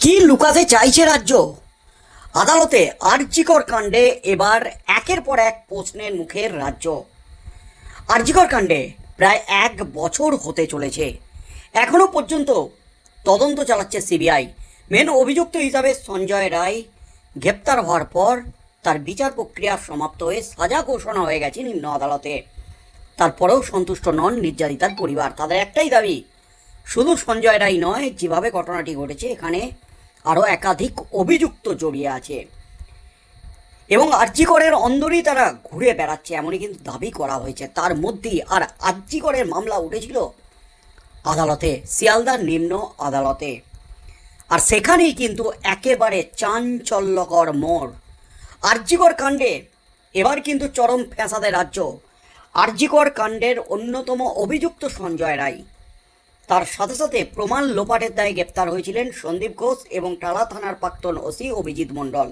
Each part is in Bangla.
কি লুকাতে চাইছে রাজ্য? আদালতে আর্যিকর কাণ্ডে এবার একের পর এক প্রশ্নের মুখের রাজ্য। আর্যিকর কাণ্ডে প্রায় এক বছর হতে চলেছে। এখনও পর্যন্ত তদন্ত চালাচ্ছে সিবিআই। মেন অভিযুক্ত হিসাবে সঞ্জয় রায় গ্রেপ্তার হওয়ার পর তার বিচার প্রক্রিয়া সমাপ্ত হয়ে সাজা ঘোষণা হয়ে গেছে নিম্ন আদালতে। তারপরেও সন্তুষ্ট নন নির্যাতিতার পরিবার। তাদের একটাই দাবি, শুধু সঞ্জয় রায় নয়, যেভাবে ঘটনাটি ঘটেছে এখানে আরও একাধিক অভিযুক্ত জড়িয়ে আছে। এবং আর্যিকরের অন্দরই তারা ঘুরে বেড়াচ্ছে এমনই কিন্তু দাবি করা হয়েছে। তার মধ্যেই আর আর্যিকরের মামলা উঠেছিল আদালতে, শিয়ালদার নিম্ন আদালতে। আর সেখানেই কিন্তু একেবারে চাঞ্চল্যকর মোড়। আর্যিকর কাণ্ডে এবার কিন্তু চরম ফ্যাসাদে রাজ্য। আর্যিকর কাণ্ডের অন্যতম অভিযুক্ত সঞ্জয় রায়। তার সাথে সাথে প্রমাণ লোপাটের দায়ে গ্রেপ্তার হয়েছিলেন সন্দীপ ঘোষ এবং টালা থানার প্রাক্তন ওসি অভিজিৎ মণ্ডল।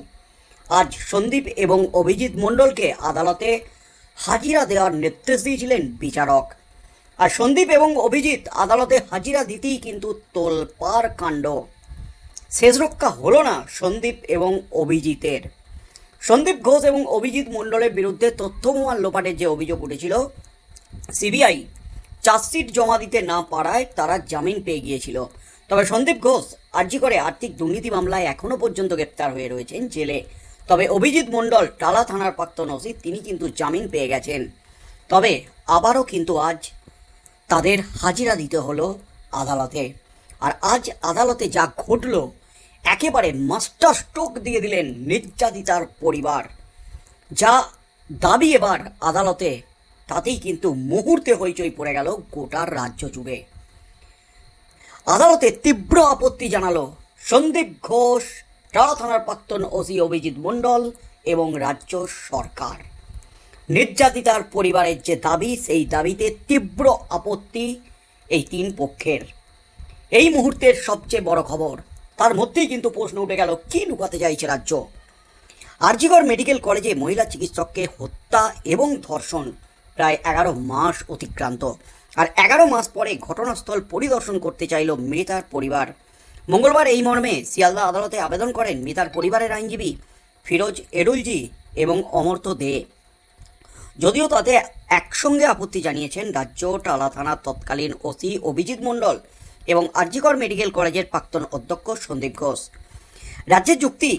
আজ সন্দীপ এবং অভিজিৎ মণ্ডলকে আদালতে হাজিরা দেওয়ার নির্দেশ দিয়েছিলেন বিচারক। আর সন্দীপ এবং অভিজিৎ আদালতে হাজিরা দিতেই কিন্তু তোলপার কাণ্ড। শেষ রক্ষা হলো না সন্দীপ এবং অভিজিতের। সন্দীপ ঘোষ এবং অভিজিৎ মণ্ডলের বিরুদ্ধে তথ্য প্রমাণ লোপাটের যে অভিযোগ উঠেছিল, সিবিআই চার্জশিট জমা দিতে না পারায় তারা জামিন পেয়ে গিয়েছিল। তবে সন্দীপ ঘোষ আর্জি করে আর্থিক দুর্নীতি মামলায় এখনও পর্যন্ত গ্রেপ্তার হয়ে রয়েছেন জেলে। তবে অভিজিৎ মণ্ডল, টালা থানার প্রাক্তন ওসি, তিনি কিন্তু জামিন পেয়ে গেছেন। তবে আবারও কিন্তু আজ তাদের হাজিরা দিতে হলো আদালতে। আর আজ আদালতে যা ঘটলো, একেবারে মাস্টার স্ট্রোক দিয়ে দিলেন নির্যাতিতার পরিবার। যা দাবি এবার আদালতে তাতেই কিন্তু মুহূর্তে হইচই পড়ে গেল গোটার রাজ্য জুড়ে। আদালতে তীব্র আপত্তি জানালো সন্দীপ ঘোষ, টালা থানার প্রাক্তন ওসি অভিজিৎ মণ্ডল এবং রাজ্য সরকার। নির্যাতিতার পরিবারের যে দাবি, সেই দাবিতে তীব্র আপত্তি এই তিন পক্ষের। এই মুহূর্তের সবচেয়ে বড় খবর, তার মধ্যেই কিন্তু প্রশ্ন উঠে গেল, কি লুকাতে চাইছে রাজ্য? আরজিগড় মেডিকেল কলেজে মহিলা চিকিৎসককে হত্যা এবং ধর্ষণ প্রায় এগারো মাস অতিক্রান্ত। আর এগারো মাস পরে ঘটনাস্থল পরিদর্শন করতে চাইল মৃতার পরিবার। মঙ্গলবার এই মর্মে শিয়ালদা আদালতে আবেদন করেন মৃতার পরিবারের আইনজীবী ফিরোজ এডুলজি এবং অমর্ত্য দে। যদিও তাতে একসঙ্গে আপত্তি জানিয়েছেন রাজ্য টালা থানার তৎকালীন ওসি অভিজিৎ মণ্ডল এবং আরজিকর মেডিকেল কলেজের প্রাক্তন অধ্যক্ষ সন্দীপ ঘোষ। রাজ্যের যুক্তি,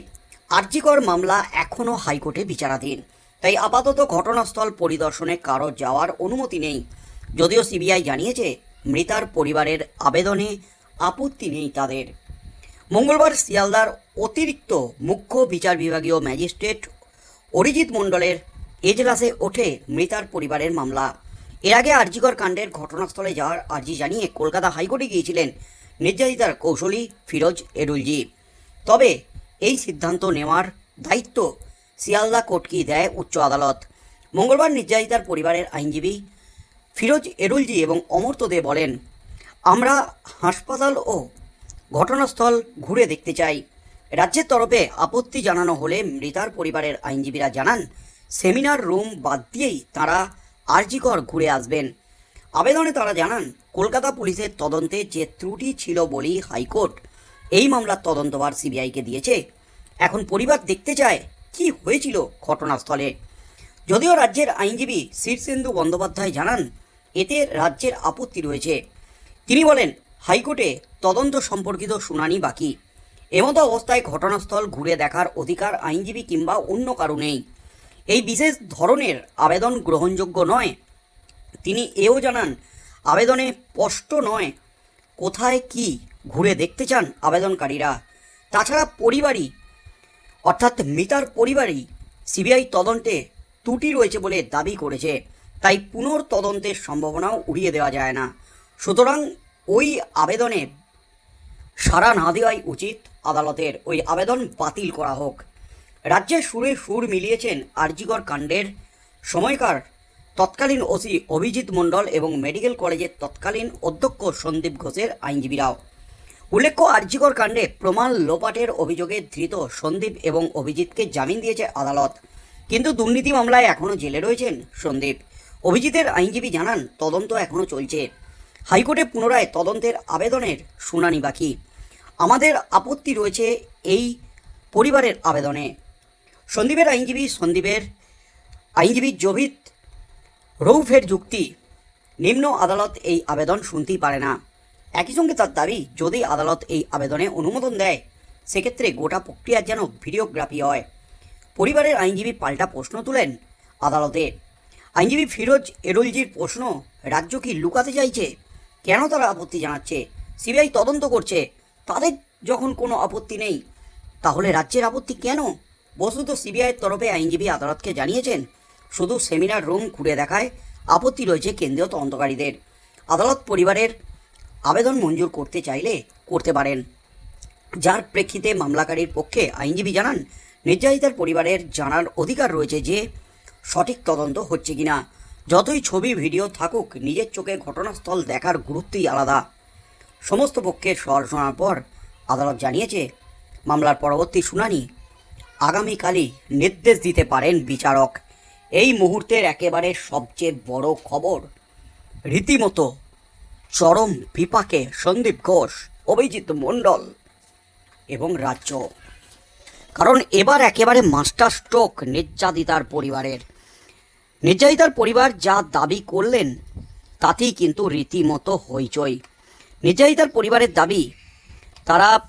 আরজিকর মামলা এখনও হাইকোর্টে বিচারাধীন। তাই আপাতত ঘটনাস্থল পরিদর্শনে কারও যাওয়ার অনুমতি নেই। যদিও সিবিআই জানিয়েছে, মৃতার পরিবারের আবেদনে আপত্তি নেই তাদের। মঙ্গলবার শিয়ালদার অতিরিক্ত মুখ্য বিচার বিভাগীয় ম্যাজিস্ট্রেট অরিজিৎ মণ্ডলের এজলাসে ওঠে মৃতার পরিবারের মামলা। এর আগে আরজিকর কাণ্ডের ঘটনাস্থলে যাওয়ার আর্জি জানিয়ে কলকাতা হাইকোর্টে গিয়েছিলেন নির্যাতিতার কৌশলী ফিরোজ এডুলজি তবে এই সিদ্ধান্ত নেওয়ার দায়িত্ব শিয়ালদা কোর্টকে দেয় উচ্চ আদালত। মঙ্গলবার নির্যাতিতার পরিবারের আইনজীবী ফিরোজ এডুলজি এবং অমর্ত্য দে বলেন, আমরা হাসপাতাল ও ঘটনাস্থল ঘুরে দেখতে চাই। রাজ্যের তরফে আপত্তি জানানো হলে মৃতার পরিবারের আইনজীবীরা জানান, সেমিনার রুম বাদ দিয়েই তারা আরজিকর ঘুরে আসবেন। আবেদনে তারা জানান, কলকাতা পুলিশের তদন্তে যে ত্রুটি ছিল বলেই হাইকোর্ট এই মামলার তদন্তভার সিবিআইকে দিয়েছে। এখন পরিবার দেখতে চায় কি হয়েছিল ঘটনাস্থলে? যদিও রাজ্যের আইনজীবী শীর্ষেন্দু বন্দ্যোপাধ্যায় জানান, এতে রাজ্যের আপত্তি রয়েছে। তিনি বলেন, হাইকোর্টে তদন্ত সম্পর্কিত শুনানি বাকি। এমতো অবস্থায় ঘটনাস্থল ঘুরে দেখার অধিকার আইনজীবী কিংবা অন্য কারও নেই। এই বিশেষ ধরনের আবেদন গ্রহণযোগ্য নয়। তিনি এও জানান, আবেদনে স্পষ্ট নয় কোথায় কি ঘুরে দেখতে চান আবেদনকারীরা। তাছাড়া পরিবারই অর্থাৎ মিতার পরিবারই সিবিআই তদন্তে ত্রুটি রয়েছে বলে দাবি করেছে। তাই পুনর্তদন্তের সম্ভাবনাও উড়িয়ে দেওয়া যায় না। সুতরাং ওই আবেদনে সাড়া না দেওয়াই উচিত আদালতের। ওই আবেদন বাতিল করা হোক। রাজ্যের সুরে সুর মিলিয়েছেন আরজিগর কাণ্ডের সময়কার তৎকালীন ওসি অভিজিৎ মণ্ডল এবং মেডিকেল কলেজের তৎকালীন অধ্যক্ষ সন্দীপ ঘোষের আইনজীবীরাও। উল্লেখ্য, আরজিকর কাণ্ডে প্রমাণ লোপাটের অভিযোগে ধৃত সন্দীপ এবং অভিজিৎকে জামিন দিয়েছে আদালত। কিন্তু দুর্নীতি মামলায় এখনও জেলে রয়েছেন সন্দীপ। অভিজিতের আইনজীবী জানান, তদন্ত এখনও চলছে। হাইকোর্টে পুনরায় তদন্তের আবেদনের শুনানি বাকি। আমাদের আপত্তি রয়েছে এই পরিবারের আবেদনে। সন্দীপের আইনজীবী সন্দীপের আইনজীবী জভিত রৌফের যুক্তি। নিম্ন আদালত এই আবেদন শুনতেই পারে না। একই সঙ্গে তার দাবি, যদি আদালত এই আবেদনে অনুমোদন দেয়, সেক্ষেত্রে গোটা প্রক্রিয়ার যেন ভিডিওগ্রাফি হয়। পরিবারের আইনজীবী পাল্টা প্রশ্ন তুলেন আদালতে। আইনজীবী ফিরোজ এরুলজির প্রশ্ন, রাজ্য কি লুকাতে চাইছে? কেন তারা আপত্তি জানাচ্ছে? সিবিআই তদন্ত করছে। তাদের যখন কোনো আপত্তি নেই, তাহলে রাজ্যের আপত্তি কেন? বস্তুত সিবিআইয়ের তরফে আইনজীবী আদালতকে জানিয়েছেন, শুধু সেমিনার রুম ঘুরে দেখায় আপত্তি রয়েছে কেন্দ্রীয় তদন্তকারীদের। আদালত পরিবারের আবেদন মঞ্জুর করতে চাইলে করতে পারেন। যার প্রেক্ষিতে মামলাকারীর পক্ষে আইনজীবী জানান, নির্যাতিতার পরিবারের জানার অধিকার রয়েছে যে সঠিক তদন্ত হচ্ছে কিনা। যতই ছবি, ভিডিও থাকুক, নিজের চোখে ঘটনাস্থল দেখার গুরুত্বই আলাদা। সমস্ত পক্ষের স্বর শোনার পর আদালত জানিয়েছে, মামলার পরবর্তী শুনানি আগামীকালই নির্দেশ দিতে পারেন বিচারক। এই মুহূর্তের একেবারে সবচেয়ে বড় খবর রীতিমতো চরম বিপাকে সন্দীপ ঘোষ, অভিজিৎ মণ্ডল এবং রাজ্য। কারণ এবার একেবারে মাস্টার স্ট্রোক নির্যাতিতার পরিবারের। নির্যাতিতার পরিবার যা দাবি করলেন, তাতেই কিন্তু রীতিমতো হইচই। নির্যাতিতার পরিবারের দাবি, তারা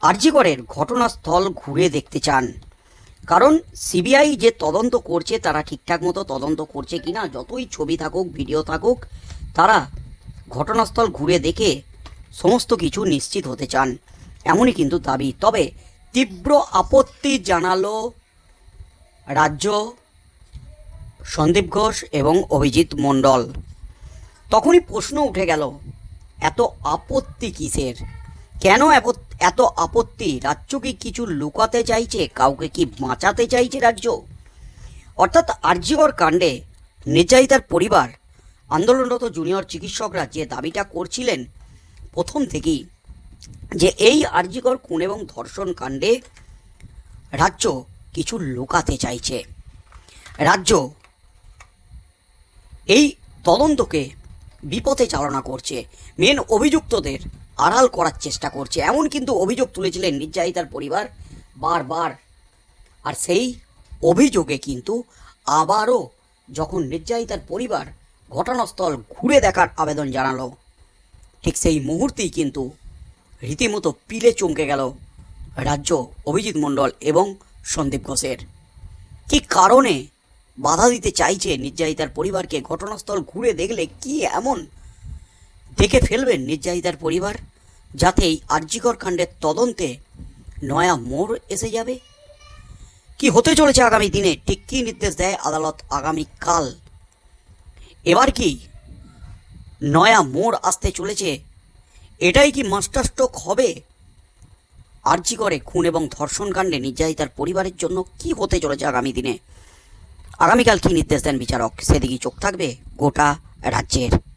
আরজিকরের ঘটনাস্থল ঘুরে দেখতে চান। কারণ সিবিআই যে তদন্ত করছে, তারা ঠিকঠাক মতো তদন্ত করছে কিনা, যতই ছবি থাকুক, ভিডিও থাকুক তারা ঘটনাস্থল ঘুরে দেখে সমস্ত কিছু নিশ্চিত হতে চান। এমনই কিন্তু দাবি। তবে তীব্র আপত্তি জানালো রাজ্য সন্দীপ ঘোষ এবং অভিজিৎ মণ্ডল। তখনই প্রশ্ন উঠে গেল, এত আপত্তি কিসের? কেন এত আপত্তি? রাজ্য কি কিছু লুকাতে চাইছে? কাউকে কি বাঁচাতে চাইছে রাজ্য? অর্থাৎ আর্যিকর কাণ্ডে নির্যাতিতার পরিবার আন্দোলনরত জুনিয়র চিকিৎসকরা যে দাবিটা করছিলেন, প্রথম থেকেই যে এই আর্যিকর খুন এবং ধর্ষণ কাণ্ডে রাজ্য কিছু লুকাতে চাইছে। রাজ্য এই তদন্তকে বিপথে চালনা করছে। মেন অভিযুক্তদের আড়াল করার চেষ্টা করছে। এমন কিন্তু অভিযোগ তুলেছিলেন নির্যাতিতার পরিবার বারবার। আর সেই অভিযোগে কিন্তু আবারও যখন নির্যাতিতার পরিবার ঘটনাস্থল ঘুরে দেখার আবেদন জানালো। ঠিক সেই মুহূর্তেই কিন্তু রীতিমতো পিলে চমকে গেল রাজ্য অভিজিৎ মণ্ডল এবং সন্দীপ ঘোষের। কি কারণে বাধা দিতে চাইছে নির্যাতিতার পরিবারকে? ঘটনাস্থল ঘুরে দেখলে কি এমন? দেখে ফেলবেন নির্যাতিতার পরিবার, যাতে এই আর্যিকর কাণ্ডের তদন্তে নয়া মোড় এসে যাবে। কি হতে চলেছে আগামী দিনে? ঠিক কী নির্দেশ দেয় আদালত আগামীকাল? এবার কি? নয়া মোড় আসতে চলেছে। এটাই কি মাস্টার স্ট্রোক হবে? আর্জি করে খুন এবং ধর্ষণ কাণ্ডে নির্যাতিতার পরিবারের জন্য কি হতে চলেছে আগামী দিনে? আগামীকাল কি নির্দেশ দেন বিচারক? সেদিকে চোখ থাকবে গোটা রাজ্যের।